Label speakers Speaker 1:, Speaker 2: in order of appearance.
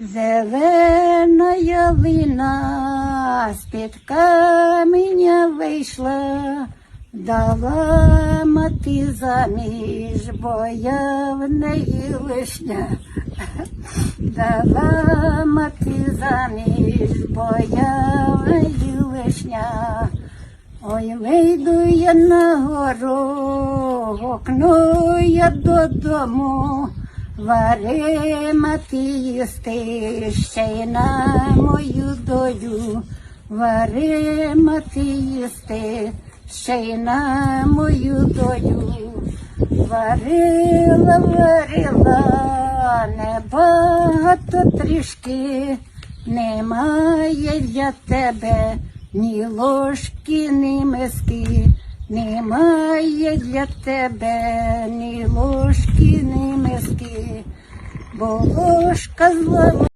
Speaker 1: Зелена ялина з-під каменя вийшла, дала мати заміж, бо я в неї лишня. Дала мати заміж, бо я в неї лишня. Ой, вийду я на гору, окно я додому, вари їсти ще й на мою долю, вари їсти ще на мою долю. Варила, варила, небагато трішки, немає для тебе ні ложки, ні миски, немає для тебе ні ложки, ні бо зламала.